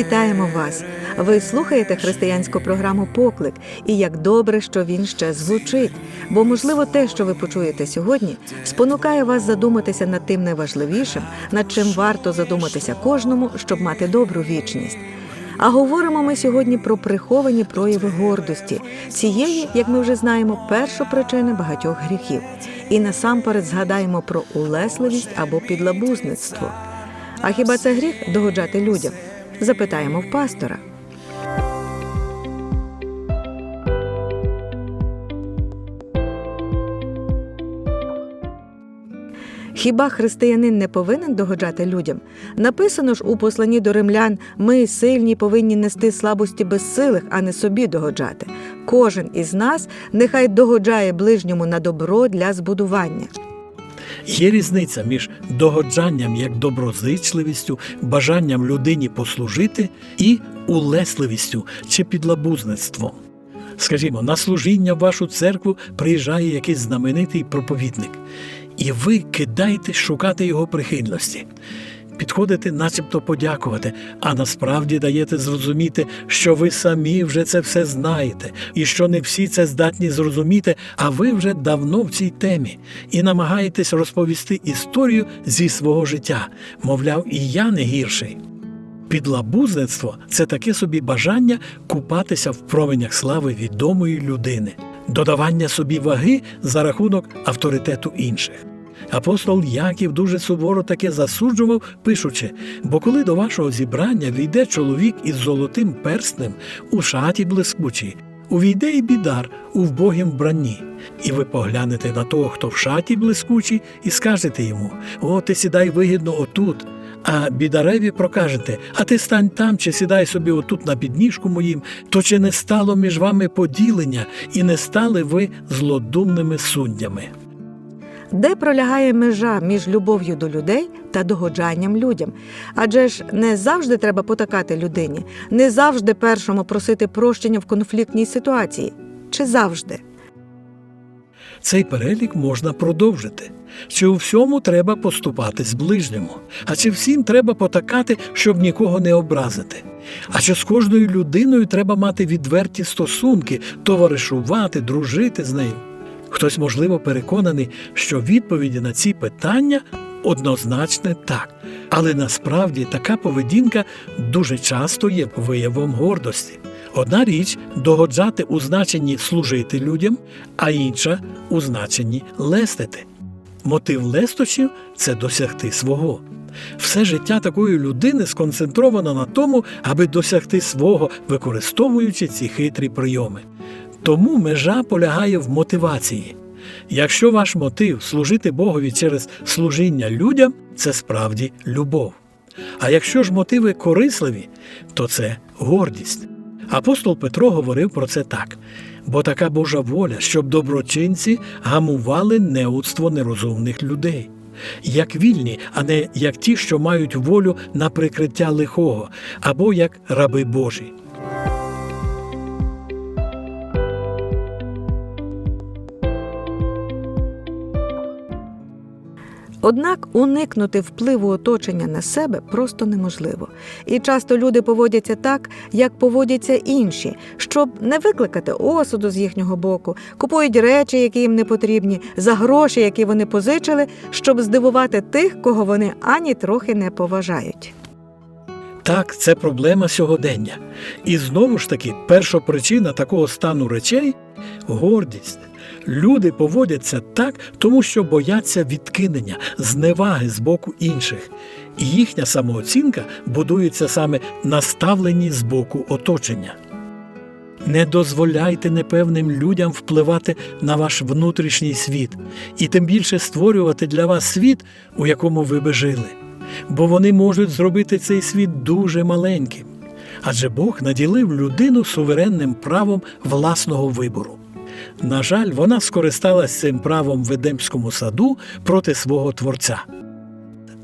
Вітаємо вас! Ви слухаєте християнську програму Поклик, і як добре, що він ще звучить. Бо, можливо, те, що ви почуєте сьогодні, спонукає вас задуматися над тим найважливішим, над чим варто задуматися кожному, щоб мати добру вічність. А говоримо ми сьогодні про приховані прояви гордості, цієї, як ми вже знаємо, першопричини багатьох гріхів. І насамперед згадаємо про улесливість або підлабузництво. А хіба це гріх догоджати людям? Запитаємо в пастора. Хіба християнин не повинен догоджати людям? Написано ж у посланні до римлян: ми сильні повинні нести слабості безсилих, а не собі догоджати. Кожен із нас нехай догоджає ближньому на добро для збудування. Є різниця між догоджанням як доброзичливістю, бажанням людині послужити і улесливістю чи підлабузництвом. Скажімо, на служіння в вашу церкву приїжджає якийсь знаменитий проповідник, і ви кидаєте шукати його прихильності. Підходите, начебто подякувати, а насправді даєте зрозуміти, що ви самі вже це все знаєте, і що не всі це здатні зрозуміти, а ви вже давно в цій темі, і намагаєтесь розповісти історію зі свого життя, мовляв, і я не гірший. Підлабузництво це таке собі бажання купатися в променях слави відомої людини, додавання собі ваги за рахунок авторитету інших. Апостол Яків дуже суворо таке засуджував, пишучи: бо коли до вашого зібрання війде чоловік із золотим перстнем у шаті блискучій, увійде і бідар у вбогім вбранні, і ви поглянете на того, хто в шаті блискучій, і скажете йому: О, ти сідай вигідно отут. А бідареві прокажете, а ти стань там чи сідай собі отут на підніжку моїм, то чи не стало між вами поділення, і не стали ви злодумними суддями? Де пролягає межа між любов'ю до людей та догоджанням людям? Адже ж не завжди треба потакати людині, не завжди першому просити прощення в конфліктній ситуації. Чи завжди? Цей перелік можна продовжити. Чи у всьому треба поступатись ближньому? А чи всім треба потакати, щоб нікого не образити? А чи з кожною людиною треба мати відверті стосунки, товаришувати, дружити з нею? Хтось, можливо, переконаний, що відповіді на ці питання однозначне так. Але насправді така поведінка дуже часто є виявом гордості. Одна річ догоджати у значенні служити людям, а інша у значенні лестити. Мотив лестощів це досягти свого. Все життя такої людини сконцентровано на тому, аби досягти свого, використовуючи ці хитрі прийоми. Тому межа полягає в мотивації. Якщо ваш мотив служити Богові через служіння людям, це справді любов. А якщо ж мотиви корисливі, то це гордість. Апостол Петро говорив про це так: бо така Божа воля, щоб доброчинці гамували неудство нерозумних людей, як вільні, а не як ті, що мають волю на прикриття лихого, або як раби Божі. Однак уникнути впливу оточення на себе просто неможливо. І часто люди поводяться так, як поводяться інші, щоб не викликати осуду з їхнього боку, купують речі, які їм не потрібні, за гроші, які вони позичили, щоб здивувати тих, кого вони ані трохи не поважають. Так, це проблема сьогодення. І знову ж таки, перша причина такого стану речей гордість. Люди поводяться так, тому що бояться відкинення, зневаги з боку інших. І їхня самооцінка будується саме на ставленні з боку оточення. Не дозволяйте непевним людям впливати на ваш внутрішній світ і тим більше створювати для вас світ, у якому ви би жили. Бо вони можуть зробити цей світ дуже маленьким. Адже Бог наділив людину суверенним правом власного вибору. На жаль, вона скористалась цим правом в Едемському саду проти свого Творця.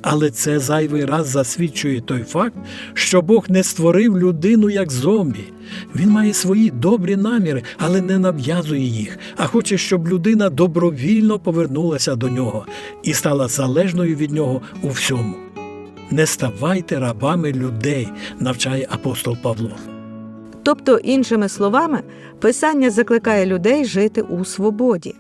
Але це зайвий раз засвідчує той факт, що Бог не створив людину як зомбі. Він має свої добрі наміри, але не нав'язує їх, а хоче, щоб людина добровільно повернулася до нього і стала залежною від нього у всьому. не ставайте рабами людей, навчає апостол Павло. Тобто, іншими словами, Писання закликає людей жити у свободі.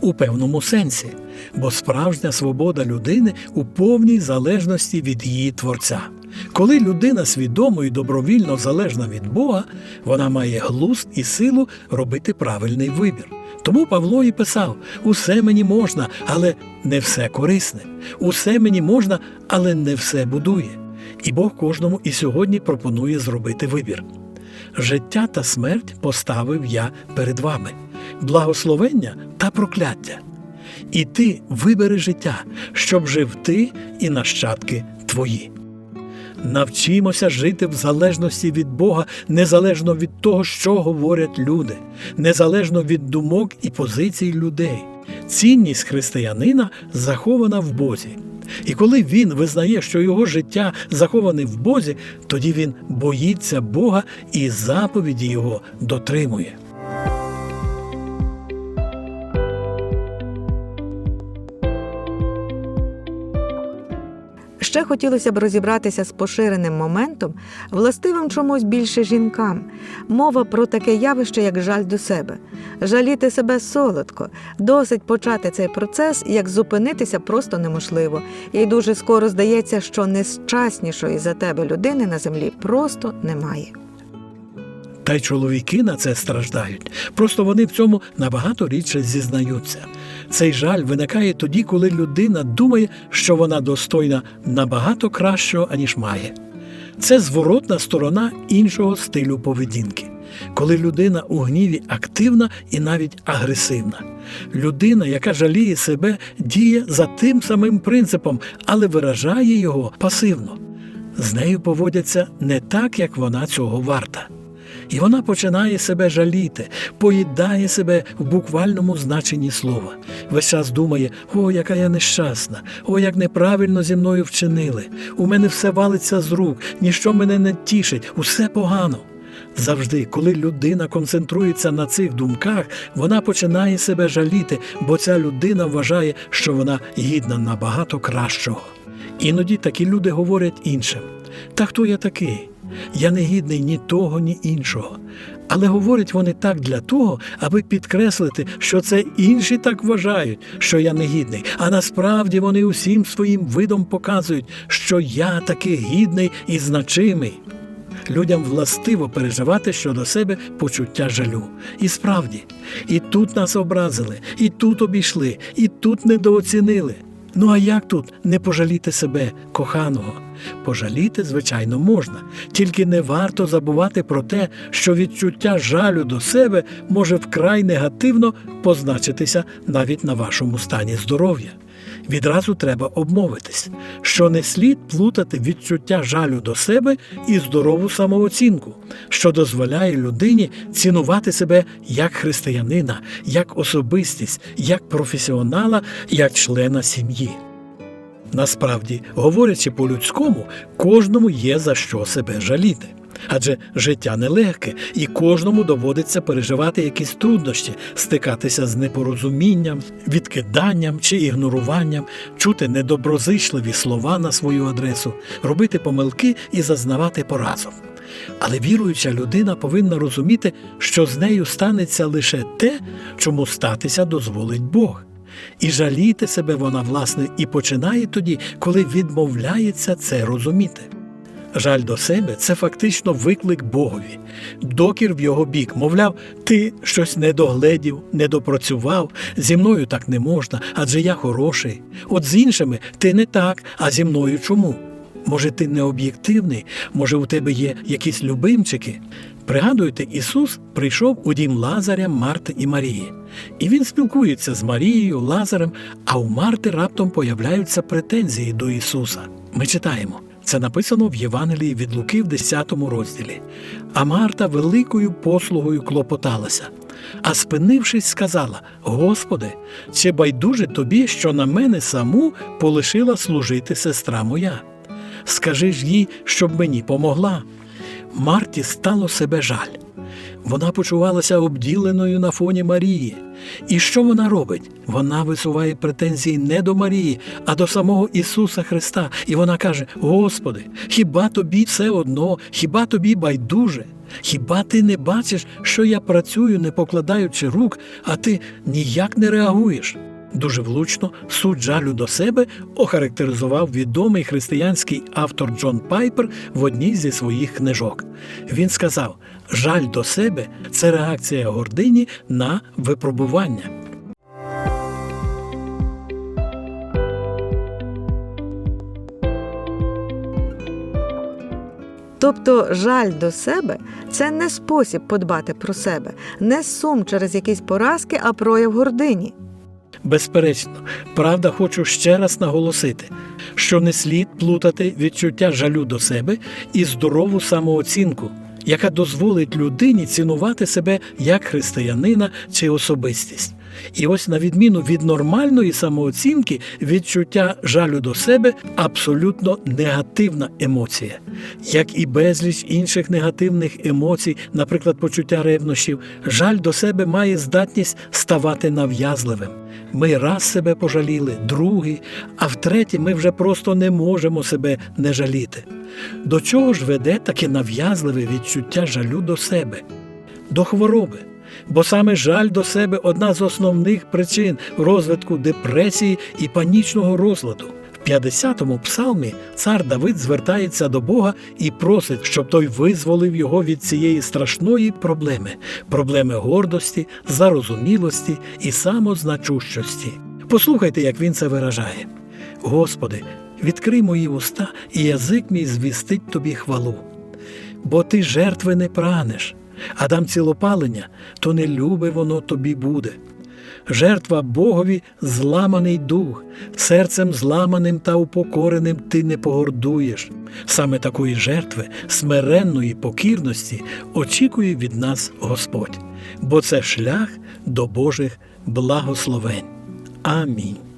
у певному сенсі, бо справжня свобода людини у повній залежності від її творця. Коли людина свідомо і добровільно залежна від Бога, вона має глузд і силу робити правильний вибір. Тому Павло і писав: усе мені можна, але не все корисне, усе мені можна, але не все будує. І Бог кожному і сьогодні пропонує зробити вибір. Життя та смерть поставив я перед вами, благословення та прокляття. І ти вибери життя, щоб жив ти і нащадки твої. Навчимося жити в залежності від Бога, незалежно від того, що говорять люди, незалежно від думок і позицій людей. Цінність християнина захована в Бозі. І коли він визнає, що його життя заховане в Бозі, тоді він боїться Бога і заповіді Його дотримує. Ще хотілося б розібратися з поширеним моментом, властивим чомусь більше жінкам. Мова про таке явище, як жаль до себе. Жаліти себе солодко. Досить почати цей процес, як зупинитися просто неможливо. І дуже скоро здається, що нещаснішої за тебе людини на землі просто немає. Та й чоловіки на це страждають. Просто вони в цьому набагато рідше зізнаються. Цей жаль виникає тоді, коли людина думає, що вона достойна набагато кращого, аніж має. Це зворотна сторона іншого стилю поведінки, коли людина у гніві активна і навіть агресивна. Людина, яка жаліє себе, діє за тим самим принципом, але виражає його пасивно. З нею поводяться не так, як вона цього варта. І вона починає себе жаліти, поїдає себе в буквальному значенні слова. Весь час думає: о, яка я нещасна, о, як неправильно зі мною вчинили. У мене все валиться з рук, ніщо мене не тішить, усе погано. Завжди, коли людина концентрується на цих думках, вона починає себе жаліти, бо ця людина вважає, що вона гідна набагато кращого. Іноді такі люди говорять іншим: та хто я такий? Я не гідний ні того, ні іншого. Але говорять вони так для того, аби підкреслити, що це інші так вважають, що я не гідний. А насправді вони усім своїм видом показують, що я таки гідний і значимий. Людям властиво переживати щодо себе почуття жалю. І справді, і тут нас образили, і тут обійшли, і тут недооцінили. Ну а як тут не пожаліти себе, коханого? Пожаліти, звичайно, можна, тільки не варто забувати про те, що відчуття жалю до себе може вкрай негативно позначитися навіть на вашому стані здоров'я. Відразу треба обмовитись, що не слід плутати відчуття жалю до себе і здорову самооцінку, що дозволяє людині цінувати себе як християнина, як особистість, як професіонала, як члена сім'ї. Насправді, говорячи по-людському, кожному є за що себе жаліти. Адже життя нелегке, і кожному доводиться переживати якісь труднощі, стикатися з непорозумінням, відкиданням чи ігноруванням, чути недоброзичливі слова на свою адресу, робити помилки і зазнавати поразок. Але віруюча людина повинна розуміти, що з нею станеться лише те, чому статися дозволить Бог. І жаліти себе вона, власне, і починає тоді, коли відмовляється це розуміти. Жаль до себе це фактично виклик Богові, докір в його бік. Мовляв, ти щось не догледів, не допрацював, зі мною так не можна, адже я хороший. От з іншими ти не так, а зі мною чому? Може, ти не об'єктивний, може, у тебе є якісь любимчики. Пригадуєте, Ісус прийшов у дім Лазаря, Марти і Марії. І він спілкується з Марією, Лазарем, а у Марти раптом появляються претензії до Ісуса. Ми читаємо. Це написано в Євангелії від Луки в 10 розділі. А Марта великою послугою клопоталася. А спинившись, сказала: Господи, чи байдуже тобі, що на мене саму полишила служити сестра моя? Скажи ж їй, щоб мені помогла. Марті стало себе жаль. Вона почувалася обділеною на фоні Марії. І що вона робить? Вона висуває претензії не до Марії, а до самого Ісуса Христа. І вона каже: Господи, хіба тобі все одно, хіба тобі байдуже? Хіба ти не бачиш, що я працюю, не покладаючи рук, а ти ніяк не реагуєш? Дуже влучно суть жалю до себе охарактеризував відомий християнський автор Джон Пайпер в одній зі своїх книжок. Він сказав: жаль до себе це реакція гордині на випробування. Тобто жаль до себе це не спосіб подбати про себе, не сум через якісь поразки, а прояв гордині. Безперечно, правда, хочу ще раз наголосити, що не слід плутати відчуття жалю до себе і здорову самооцінку, яка дозволить людині цінувати себе як християнина чи особистість. І ось, на відміну від нормальної самооцінки, відчуття жалю до себе абсолютно негативна емоція, як і безліч інших негативних емоцій, наприклад, почуття ревнощів, жаль до себе має здатність ставати нав'язливим. Ми раз себе пожаліли, другий, а втретє, ми вже просто не можемо себе не жаліти. До чого ж веде таке нав'язливе відчуття жалю до себе? До хвороби. Бо саме жаль до себе одна з основних причин розвитку депресії і панічного розладу. В 50-му псалмі цар Давид звертається до Бога і просить, щоб той визволив його від цієї страшної проблеми проблеми гордості, зарозумілості і самозначущості. Послухайте, як він це виражає. Господи, відкрий мої уста, і язик мій звістить тобі хвалу. Бо ти жертви не прагнеш, а дам цілопалення, то не любе воно тобі буде. Жертва Богові зламаний дух, серцем зламаним та упокореним ти не погордуєш. Саме такої жертви, смиренної покірності, очікує від нас Господь, бо це шлях до Божих благословень. Амінь.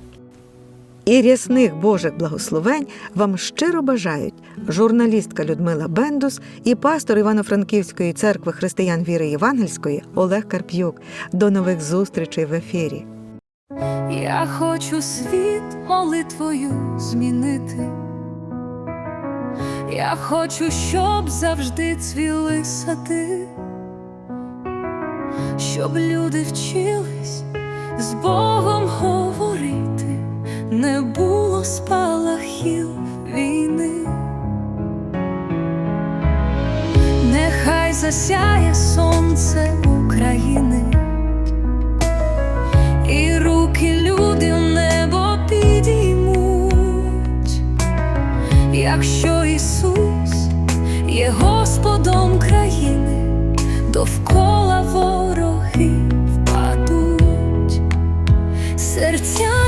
І рясних Божих благословень вам щиро бажають журналістка Людмила Бендус і пастор Івано-Франківської церкви християн віри Євангельської Олег Карп'юк. До нових зустрічей в ефірі. Я хочу світ молитвою змінити. Я хочу, щоб завжди цвіли сади, щоб люди вчились з Богом говорити, не було спалахів війни. Нехай засяє сонце України. І руки люди в небо підіймуть, якщо Ісус є Господом країни, довкола вороги впадуть, серця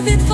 of it